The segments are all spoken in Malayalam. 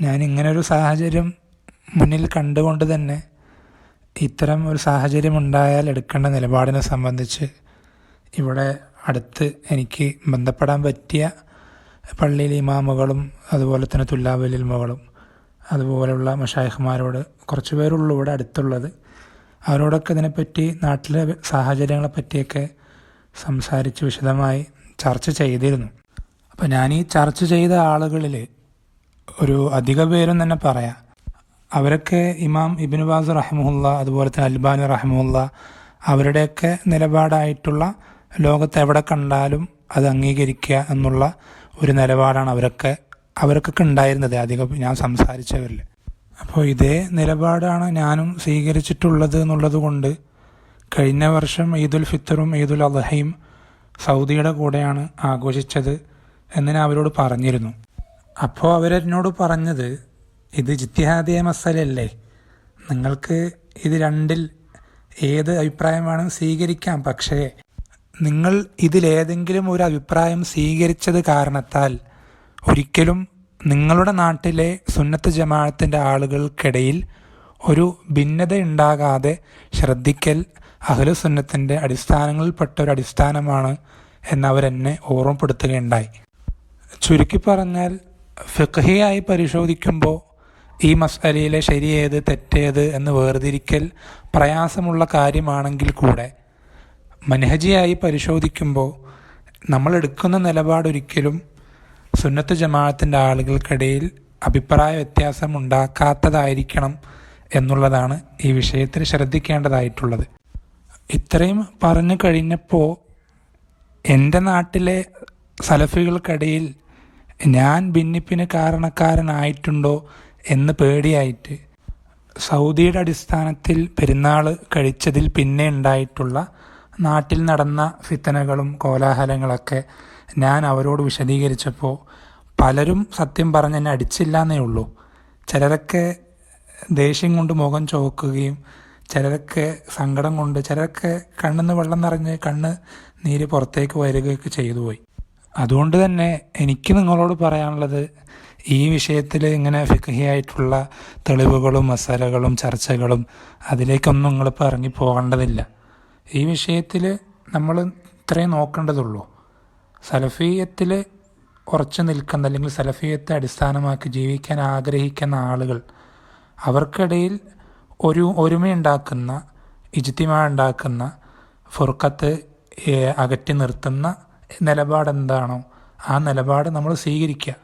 ഞാൻ ഇങ്ങനൊരു സാഹചര്യം മുന്നിൽ കണ്ടുകൊണ്ട് തന്നെ ഇത്തരം ഒരു സാഹചര്യം ഉണ്ടായാൽ എടുക്കേണ്ട നിലപാടിനെ സംബന്ധിച്ച് ഇവിടെ അടുത്ത് എനിക്ക് ബന്ധപ്പെടാൻ പറ്റിയ പള്ളിയിലെ ഇമാമുകളും അതുപോലെ തന്നെ തുല്ലാബലിൽമകളും അതുപോലെയുള്ള മഷായഹ്മാരോട് കുറച്ച് പേരുള്ളൂ ഇവിടെ അടുത്തുള്ളത്. അവരോടൊക്കെ ഇതിനെപ്പറ്റി നാട്ടിലെ സാഹചര്യങ്ങളെ പറ്റിയൊക്കെ സംസാരിച്ച് വിശദമായി ചർച്ച ചെയ്തിരുന്നു. അപ്പോൾ ഞാൻ ഈ ചർച്ച ചെയ്ത ആളുകളിൽ ഒരു അധിക പേരും തന്നെ പറയാം. അവരൊക്കെ ഇമാം ഇബിന് ബാസ് റഹമുല്ല അതുപോലെ തന്നെ അൽബാനി റഹമുല്ല അവരുടെയൊക്കെ നിലപാടായിട്ടുള്ള ലോകത്ത് എവിടെ കണ്ടാലും അത് അംഗീകരിക്കുക എന്നുള്ള ഒരു നിലപാടാണ് അവരൊക്കെ അവർക്കൊക്കെ ഉണ്ടായിരുന്നത് അധികം ഞാൻ സംസാരിച്ചവരിൽ. അപ്പോൾ ഇതേ നിലപാടാണ് ഞാനും സ്വീകരിച്ചിട്ടുള്ളത് എന്നുള്ളത് കൊണ്ട് കഴിഞ്ഞ വർഷം ഈദുൽ ഫിത്തറും ഈദുൽ അദ്ഹയും സൗദിയുടെ കൂടെയാണ് ആഘോഷിച്ചത് എന്ന് ഞാൻ അവരോട് പറഞ്ഞിരുന്നു. അപ്പോൾ അവരെന്നോട് പറഞ്ഞത് ഇത് ജിത്തിഹാദിയ മസലല്ലേ? നിങ്ങൾക്ക് ഇത് രണ്ടിൽ ഏത് അഭിപ്രായമാണ് സ്വീകരിക്കാം. പക്ഷേ നിങ്ങൾ ഇതിലേതെങ്കിലും ഒരു അഭിപ്രായം സ്വീകരിച്ചത് കാരണത്താൽ ഒരിക്കലും നിങ്ങളുടെ നാട്ടിലെ സുന്നത്ത് ജമാഅത്തിന്റെ ആളുകൾക്കിടയിൽ ഒരു ഭിന്നത ഉണ്ടാകാതെ ശ്രദ്ധിക്കൽ അഹ്ലുസുന്നത്തിന്റെ അടിസ്ഥാനങ്ങളിൽപ്പെട്ട ഒരു അടിസ്ഥാനമാണ് എന്നവരെന്നെ ഓർമ്മപ്പെടുത്തുകയുണ്ടായി. ചുരുക്കി പറഞ്ഞാൽ ഫിഖഹിയായി പരിശോധിക്കുമ്പോൾ ഈ മസലയിലെ ശരിയേത് തെറ്റേത് എന്ന് വേർതിരിക്കൽ പ്രയാസമുള്ള കാര്യമാണെങ്കിൽ കൂടെ മനഹജിയായി പരിശോധിക്കുമ്പോൾ നമ്മൾ എടുക്കുന്ന നിലപാടൊരിക്കലും സുന്നത്ത് ജമാഅത്തിന്റെ ആളുകൾക്കിടയിൽ അഭിപ്രായ വ്യത്യാസം ഉണ്ടാക്കാത്തതായിരിക്കണം എന്നുള്ളതാണ് ഈ വിഷയത്തിൽ ശ്രദ്ധിക്കേണ്ടതായിട്ടുള്ളത്. ഇത്രയും പറഞ്ഞു കഴിഞ്ഞപ്പോൾ എന്റെ നാട്ടിലെ സലഫികൾക്കിടയിൽ ഞാൻ ഭിന്നിപ്പിന് കാരണക്കാരനായിട്ടുണ്ടോ എന്ന് പേടിയായിട്ട് സൗദിയുടെ അടിസ്ഥാനത്തിൽ പെരുന്നാൾ കഴിച്ചതിൽ പിന്നെ ഉണ്ടായിട്ടുള്ള നാട്ടിൽ നടന്ന ഫിത്തനകളും കോലാഹലങ്ങളൊക്കെ ഞാൻ അവരോട് വിശദീകരിച്ചപ്പോൾ പലരും സത്യം പറഞ്ഞ് എന്നെ അടിച്ചില്ല എന്നേ ഉള്ളൂ. ചിലരൊക്കെ ദേഷ്യം കൊണ്ട് മുഖം ചോക്കുകയും ചിലരൊക്കെ സങ്കടം കൊണ്ട് ചിലരൊക്കെ കണ്ണിന്ന് വെള്ളം നിറഞ്ഞ് കണ്ണ് നീര് പുറത്തേക്ക് വരികയൊക്കെ ചെയ്തു പോയി. അതുകൊണ്ട് തന്നെ എനിക്ക് നിങ്ങളോട് പറയാനുള്ളത് ഈ വിഷയത്തിൽ ഇങ്ങനെ ഫിഖഹിയായിട്ടുള്ള തെളിവുകളും മസാലകളും ചർച്ചകളും അതിലേക്കൊന്നും നിങ്ങളിപ്പോൾ ഇറങ്ങി പോകേണ്ടതില്ല. ഈ വിഷയത്തിൽ നമ്മൾ ഇത്രയും നോക്കേണ്ടതുള്ളൂ. സലഫീയത്തിൽ ഉറച്ചു നിൽക്കുന്ന അല്ലെങ്കിൽ സലഫീയത്തെ അടിസ്ഥാനമാക്കി ജീവിക്കാൻ ആഗ്രഹിക്കുന്ന ആളുകൾ അവർക്കിടയിൽ ഒരു ഒരുമയുണ്ടാക്കുന്ന ഇജ്തിമ ഉണ്ടാക്കുന്ന ഫുർക്കത്ത് അകറ്റി നിർത്തുന്ന നിലപാട് എന്താണോ ആ നിലപാട് നമ്മൾ സ്വീകരിക്കുക.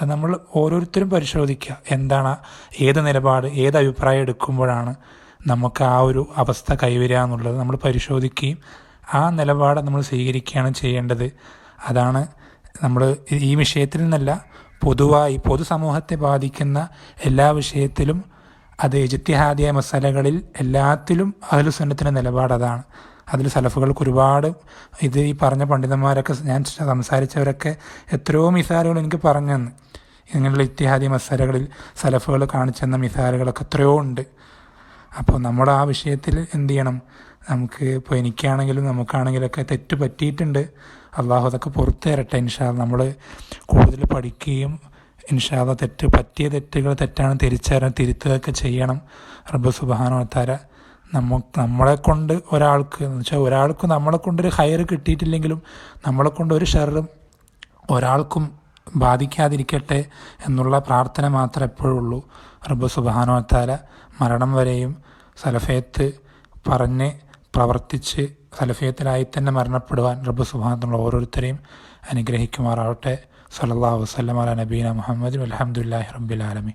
അത് നമ്മൾ ഓരോരുത്തരും പരിശോധിക്കുക. എന്താണ് ഏത് നിലപാട് ഏത് അഭിപ്രായം എടുക്കുമ്പോഴാണ് നമുക്ക് ആ ഒരു അവസ്ഥ കൈവരിക എന്നുള്ളത് നമ്മൾ പരിശോധിക്കുകയും ആ നിലപാട് നമ്മൾ സ്വീകരിക്കുകയാണ് ചെയ്യേണ്ടത്. അതാണ് നമ്മൾ ഈ വിഷയത്തിൽ നിന്നല്ല പൊതുവായി പൊതുസമൂഹത്തെ ബാധിക്കുന്ന എല്ലാ വിഷയത്തിലും അത് എജിത്തിഹാദിയ മസാലകളിൽ എല്ലാത്തിലും അഹലുസന്നത്തിന്റെ നിലപാട് അതാണ്. അതിൽ സലഫുകൾക്ക് ഒരുപാട് ഇത് ഈ പറഞ്ഞ പണ്ഡിതന്മാരൊക്കെ ഞാൻ സംസാരിച്ചവരൊക്കെ എത്രയോ മിസാലുകൾ എനിക്ക് പറഞ്ഞു തന്നു ഇങ്ങനെയുള്ള ഇത്തിഹാദി മസാലകളിൽ സലഫുകൾ കാണിച്ചെന്ന മിസാലുകളൊക്കെ എത്രയോ ഉണ്ട്. അപ്പോൾ നമ്മുടെ ആ വിഷയത്തിൽ എന്ത് ചെയ്യണം? നമുക്ക് ഇപ്പോൾ എനിക്കാണെങ്കിലും നമുക്കാണെങ്കിലൊക്കെ തെറ്റ് പറ്റിയിട്ടുണ്ട്. അള്ളാഹു അതൊക്കെ പുറത്തു തരട്ടെ ഇൻഷാ നമ്മൾ കൂടുതൽ പഠിക്കുകയും ഇൻഷാല്ല തെറ്റ് പറ്റിയ തെറ്റുകൾ തെറ്റാണ് തിരിച്ചറിയാൻ തിരുത്തുകയൊക്കെ ചെയ്യണം. റബ്ബ് സുബാനോ നമ്മ നമ്മളെ കൊണ്ട് ഒരാൾക്ക് എന്ന് വെച്ചാൽ ഒരാൾക്ക് നമ്മളെ കൊണ്ടൊരു ഹയർ കിട്ടിയിട്ടില്ലെങ്കിലും നമ്മളെ കൊണ്ട് ഒരു ഷെറും ഒരാൾക്കും ബാധിക്കാതിരിക്കട്ടെ എന്നുള്ള പ്രാർത്ഥന മാത്രമേ എപ്പോഴും എപ്പോഴുള്ളൂ റബ്ബ് സുബാനോത്താല മരണം വരെയും സലഫയത്ത് പറഞ്ഞ് പ്രവർത്തിച്ച് സലഫിയത്തിലായി തന്നെ മരണപ്പെടുവാൻ റബ്ബ് സുബാനുള്ള ഓരോരുത്തരെയും അനുഗ്രഹിക്കുമാറാവട്ടെ. സല്ലാ വസ്ലം നബീന മുഹമ്മദ് അലഹമുല്ലാഹി റബ്ബിലാലമി